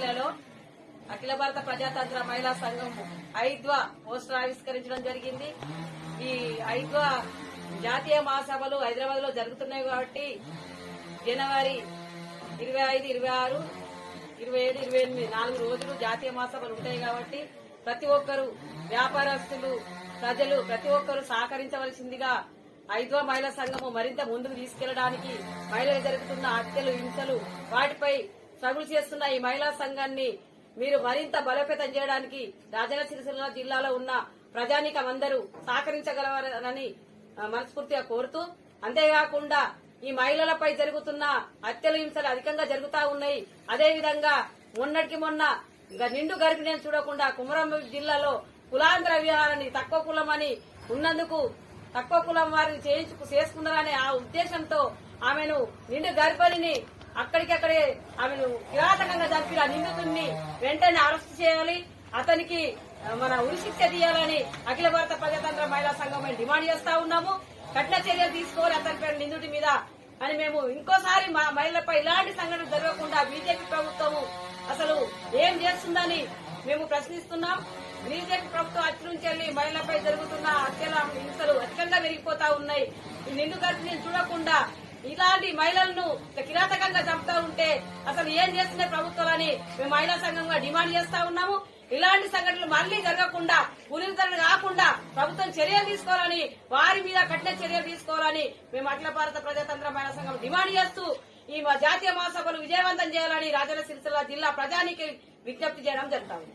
జిల్లాలో అఖిల భారత ప్రజాతంత్ర మహిళా సంఘం ఐద్వా పోస్టర్ ఆవిష్కరించడం జరిగింది. ఈ ఐద్వా జాతీయ మహాసభలు హైదరాబాద్లో జరుగుతున్నాయి కాబట్టి జనవరి ఇరవై ఐదు ఇరవై ఆరు ఇరవై ఏడు ఇరవై ఎనిమిది నాలుగు రోజులు జాతీయ మహాసభలు ఉంటాయి కాబట్టి ప్రతి ఒక్కరు వ్యాపారస్తులు ప్రజలు ప్రతి ఒక్కరు సహకరించవలసిందిగా ఐద్వా మహిళా సంఘము మరింత ముందుకు తీసుకెళ్ళడానికి మహిళలు జరుగుతున్న హత్యలు హింసలు వాటిపై సగులు చేస్తున్న ఈ మహిళా సంఘాన్ని మీరు మరింత బలోపేతం చేయడానికి రాజన్న సిరిసిల్ల జిల్లాలో ఉన్న ప్రజానికం అందరూ సహకరించగలరని మనస్ఫూర్తిగా కోరుతూ అంతేకాకుండా ఈ మహిళలపై జరుగుతున్న హత్యలు హింసలు అధికంగా జరుగుతా ఉన్నాయి. అదేవిధంగా మొన్నటికి మొన్న నిండు గర్భిణిని చూడకుండా కుమరం జిల్లాలో కులాంతర విహారాన్ని తక్కువ కులమని ఉన్నందుకు తక్కువ కులం వారిని చేయించు చేసుకున్నారనే ఆ ఉద్దేశంతో ఆమెను నిండు గర్భిణిని అక్కడికక్కడే ఆమెను కిరాతకంగా చంపిన నిందితుడిని వెంటనే అరెస్ట్ చేయాలి. అతనికి మన ఉరిశిక్ష తీయాలని అఖిల భారత ప్రజాతంత్ర మహిళా సంఘం మేము డిమాండ్ చేస్తా ఉన్నాము. కఠిన చర్యలు తీసుకోవాలి అతని పేరు నిందుడి మీద. అని మేము ఇంకోసారి మా మహిళలపై ఇలాంటి సంఘటనలు జరగకుండా బీజేపీ ప్రభుత్వము అసలు ఏం చేస్తుందని మేము ప్రశ్నిస్తున్నాం. బీజేపీ ప్రభుత్వం అచ్చి నుంచి వెళ్ళి మహిళలపై జరుగుతున్న హత్యల హింసలు అధికంగా పెరిగిపోతా ఉన్నాయి. ఈ నిండు నేను చూడకుండా ఇలాంటి మహిళలను కిరాతకంగా చంపుతా ఉంటే అసలు ఏం చేస్తున్నాయి ప్రభుత్వాలని మేము మహిళా సంఘంగా డిమాండ్ చేస్తా ఉన్నాము. ఇలాంటి సంఘటనలు మళ్ళీ జరగకుండా పునరుద్ధరణ కాకుండా ప్రభుత్వం చర్యలు తీసుకోవాలని వారి మీద కఠిన చర్యలు తీసుకోవాలని మేము అఖిల భారత ప్రజాతంత్ర మహిళా సంఘం డిమాండ్ చేస్తూ ఈ మా జాతీయ మహాసభను విజయవంతం చేయాలని రాజన్న సిరిసిల్ల జిల్లా ప్రజానికి విజ్ఞప్తి చేయడం జరుగుతుంది